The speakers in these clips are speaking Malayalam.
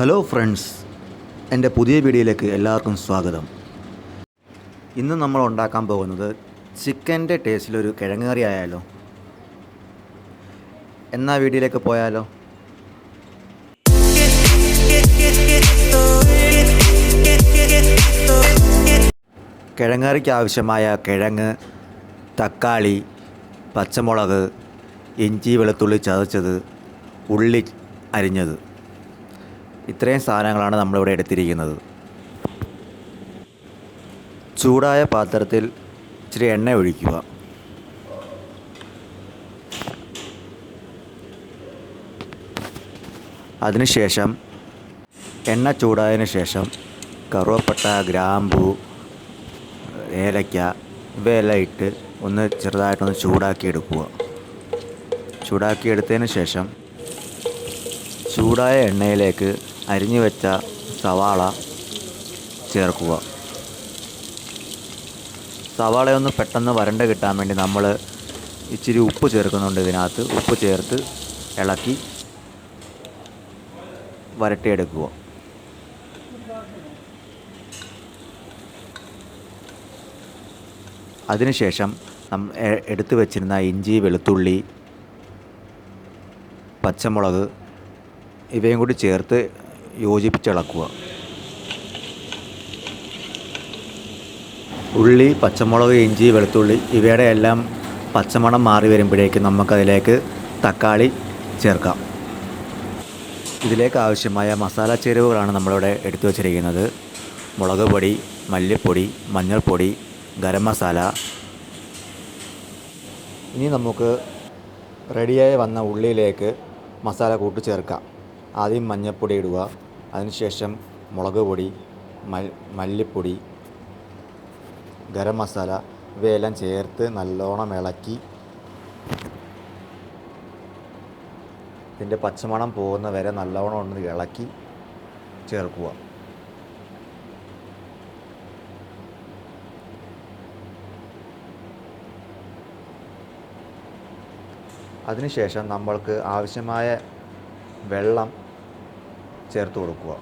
ഹലോ ഫ്രണ്ട്സ് എന്റെ പുതിയ വീഡിയോയിലേക്ക് എല്ലാവർക്കും സ്വാഗതം. ഇന്ന് നമ്മൾ ഉണ്ടാക്കാൻ പോകുന്നത് ചിക്കന്റെ ടേസ്റ്റിലൊരു കിഴങ്ങ് കറി ആയാലോ? എന്നാ വീഡിയോയിലേക്ക് പോയാലോ? കിഴങ്ങറിക്ക് ആവശ്യമായ കിഴങ്ങ് തക്കാളി പച്ചമുളക് ഇഞ്ചി വെളുത്തുള്ളി ചതച്ചത് ഉള്ളി അരിഞ്ഞത്. ഇത്രയും സാധനങ്ങളാണ് നമ്മളിവിടെ എടുത്തിരിക്കുന്നത്. ചൂടായ പാത്രത്തിൽ ഇച്ചിരി എണ്ണ ഒഴിക്കുക. അതിനുശേഷം എണ്ണ ചൂടായതിനു ശേഷം കറുവപ്പട്ട ഗ്രാമ്പു ഏലക്ക ഇവയെല്ലാം ഇട്ട് ഒന്ന് ചെറുതായിട്ടൊന്ന് ചൂടാക്കി എടുക്കുക ചൂടാക്കി എടുത്തതിന് ശേഷം ചൂടായ എണ്ണയിലേക്ക് അരിഞ്ഞു വെച്ച സവാള ചേർക്കുക. സവാളയൊന്ന് പെട്ടെന്ന് വരണ്ട കിട്ടാൻ വേണ്ടി നമ്മൾ ഇച്ചിരി ഉപ്പ് ചേർക്കുന്നുണ്ട് ഇതിനകത്ത്. ഉപ്പ് ചേർത്ത് ഇളക്കി വരട്ടിയെടുക്കുക. അതിനുശേഷം നം എടുത്തു വച്ചിരുന്ന ഇഞ്ചി വെളുത്തുള്ളി പച്ചമുളക് ഇവയും കൂടി ചേർത്ത് യോജിപ്പിച്ചിളക്കുക. ഉള്ളി പച്ചമുളക് ഇഞ്ചി വെളുത്തുള്ളി ഇവയുടെ എല്ലാം പച്ചമണം മാറി വരുമ്പോഴേക്കും നമുക്കതിലേക്ക് തക്കാളി ചേർക്കാം. ഇതിലേക്ക് ആവശ്യമായ മസാല ചേരുവകളാണ് നമ്മളിവിടെ എടുത്തു വച്ചിരിക്കുന്നത്. മുളക് പൊടി മല്ലിപ്പൊടി മഞ്ഞൾപ്പൊടി ഗരം മസാല. ഇനി നമുക്ക് റെഡിയായി വന്ന ഉള്ളിയിലേക്ക് മസാല കൂട്ടി ചേർക്കാം. ആദ്യം മഞ്ഞൾപ്പൊടി ഇടുക. അതിനുശേഷം മുളക് പൊടി മല്ലിപ്പൊടി ഗരം മസാല ഇവയെല്ലാം ചേർത്ത് നല്ലോണം ഇളക്കി ഇതിന്റെ പച്ചമണം പോകുന്ന വരെ നല്ലോണം ഒന്ന് ഇളക്കി ചേർക്കുക. അതിനുശേഷം നമ്മൾക്ക് ആവശ്യമായ വെള്ളം ചേർത്ത് കൊടുക്കുക.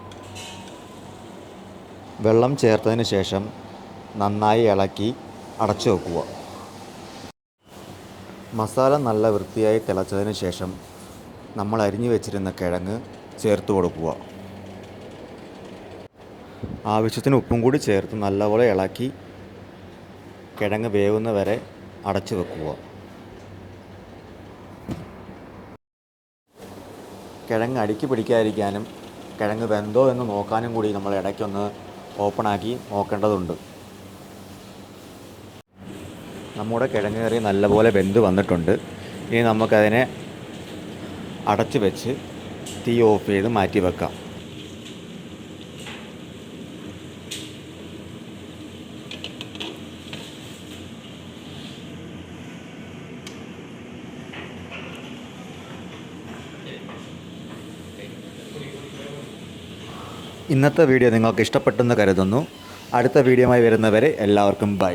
വെള്ളം ചേർത്തതിന് ശേഷം നന്നായി ഇളക്കി അടച്ചു വെക്കുക. മസാല നല്ല വൃത്തിയായി തിളച്ചതിന് ശേഷം നമ്മൾ അരിഞ്ഞു വെച്ചിരുന്ന കിഴങ്ങ് ചേർത്ത് കൊടുക്കുക. ആവശ്യത്തിന് ഉപ്പും കൂടി ചേർത്ത് നല്ലപോലെ ഇളക്കി കിഴങ്ങ് വേവുന്ന വരെ അടച്ചു വെക്കുക. കിഴങ്ങ് അടുക്കി പിടിക്കാതിരിക്കാനും കിഴങ്ങ് വെന്തോ എന്ന് നോക്കാനും കൂടി നമ്മൾ ഇടയ്ക്കൊന്ന് ഓപ്പണാക്കി നോക്കേണ്ടതുണ്ട്. നമ്മുടെ കിഴങ്ങ് കറി നല്ലപോലെ വെന്ത് വന്നിട്ടുണ്ട്. ഇനി നമുക്കതിനെ അടച്ചു വെച്ച് തീ ഓഫ് ചെയ്ത് മാറ്റി വെക്കാം ഇന്നത്തെ വീഡിയോ നിങ്ങൾക്ക് ഇഷ്ടപ്പെട്ടെന്ന് കരുതുന്നു. അടുത്ത വീഡിയോയുമായി വരുന്നവരെ എല്ലാവർക്കും ബൈ.